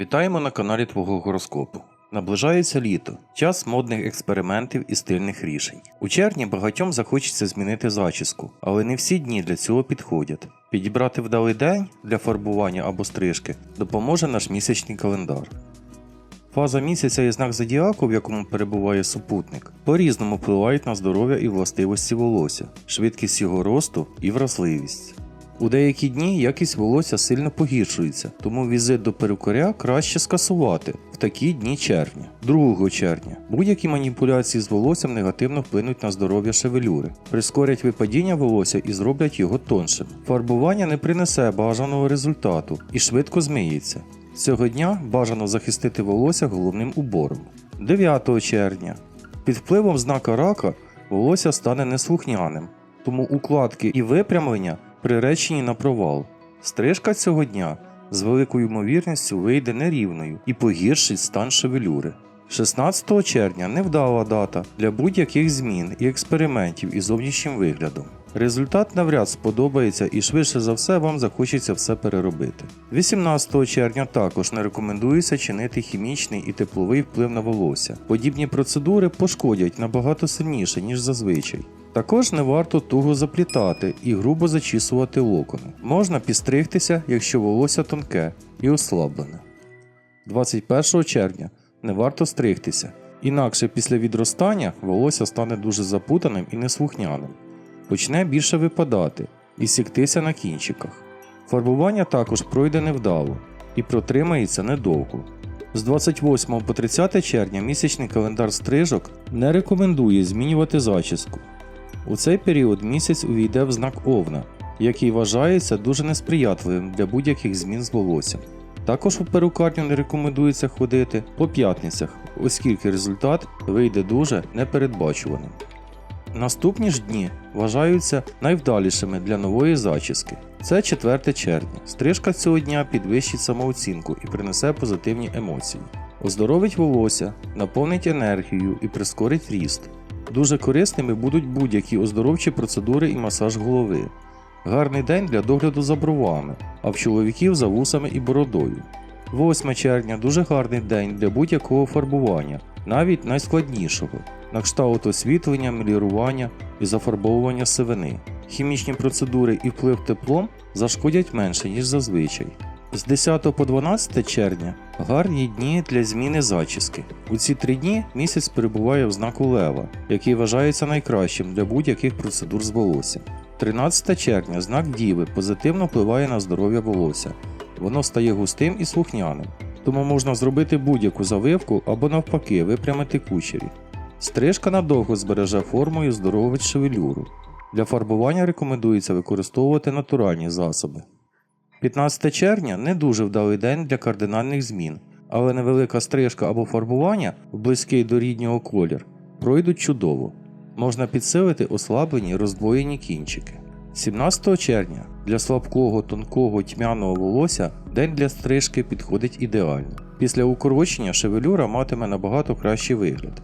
Вітаємо на каналі Твого гороскопу. Наближається літо, час модних експериментів і стильних рішень. У червні багатьом захочеться змінити зачіску, але не всі дні для цього підходять. Підібрати вдалий день для фарбування або стрижки допоможе наш місячний календар. Фаза місяця і знак зодіаку, в якому перебуває супутник, по-різному впливають на здоров'я і властивості волосся, швидкість його росту і вразливість. У деякі дні якість волосся сильно погіршується, тому візит до перукаря краще скасувати в такі дні червня. 2 червня будь-які маніпуляції з волоссям негативно вплинуть на здоров'я шевелюри, прискорять випадіння волосся і зроблять його тоншим. Фарбування не принесе бажаного результату і швидко змиється. Цього дня бажано захистити волосся головним убором. 9 червня під впливом знака рака волосся стане неслухняним, тому укладки і випрямлення приречені на провал. Стрижка цього дня з великою ймовірністю вийде нерівною і погіршить стан шевелюри. 16 червня невдала дата для будь-яких змін і експериментів із зовнішнім виглядом. Результат навряд сподобається і швидше за все вам захочеться все переробити. 18 червня також не рекомендується чинити хімічний і тепловий вплив на волосся. Подібні процедури пошкодять набагато сильніше, ніж зазвичай. Також не варто туго заплітати і грубо зачісувати локони. Можна підстригтися, якщо волосся тонке і ослаблене. 21 червня не варто стригтися, інакше після відростання волосся стане дуже запутаним і неслухняним, почне більше випадати і сіктися на кінчиках. Фарбування також пройде невдало і протримається недовго. З 28 по 30 червня місячний календар стрижок не рекомендує змінювати зачіску. У цей період місяць увійде в знак Овна, який вважається дуже несприятливим для будь-яких змін з волоссям. Також у перукарню не рекомендується ходити по п'ятницях, оскільки результат вийде дуже непередбачуваним. Наступні ж дні вважаються найвдалішими для нової зачіски. Це 4 червня. Стрижка цього дня підвищить самооцінку і принесе позитивні емоції. Оздоровить волосся, наповнить енергією і прискорить ріст. Дуже корисними будуть будь-які оздоровчі процедури і масаж голови. Гарний день для догляду за бровами, а в чоловіків за вусами і бородою. 8 червня дуже гарний день для будь-якого фарбування, навіть найскладнішого, на кшталт освітлення, мелірування і зафарбовування сивини. Хімічні процедури і вплив теплом зашкодять менше, ніж зазвичай. З 10 по 12 червня гарні дні для зміни зачіски. У ці три дні місяць перебуває в знаку Лева, який вважається найкращим для будь-яких процедур з волоссям. 13 червня знак Діви позитивно впливає на здоров'я волосся. Воно стає густим і слухняним, тому можна зробити будь-яку завивку або навпаки випрямити кучері. Стрижка надовго збереже форму і здоровить шевелюру. Для фарбування рекомендується використовувати натуральні засоби. 15 червня не дуже вдалий день для кардинальних змін, але невелика стрижка або фарбування в близький до ріднього колір пройдуть чудово. Можна підсилити ослаблені роздвоєні кінчики. 17 червня для слабкого, тонкого тьмяного волосся день для стрижки підходить ідеально. Після укорочення шевелюра матиме набагато кращий вигляд.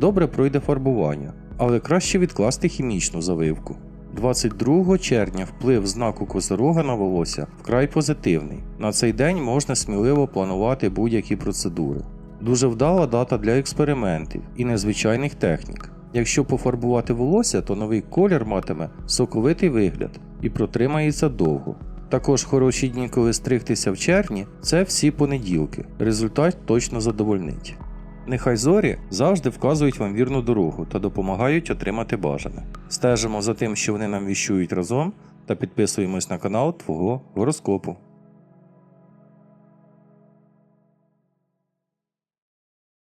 Добре пройде фарбування, але краще відкласти хімічну завивку. 22 червня вплив знаку Козирога на волосся вкрай позитивний. На цей день можна сміливо планувати будь-які процедури. Дуже вдала дата для експериментів і незвичайних технік. Якщо пофарбувати волосся, то новий колір матиме соковитий вигляд і протримається довго. Також хороші дні, коли стригтися в червні, це всі понеділки. Результат точно задовольнить. Нехай зорі завжди вказують вам вірну дорогу та допомагають отримати бажане. Стежимо за тим, що вони нам віщують разом, та підписуємось на канал Твого гороскопу.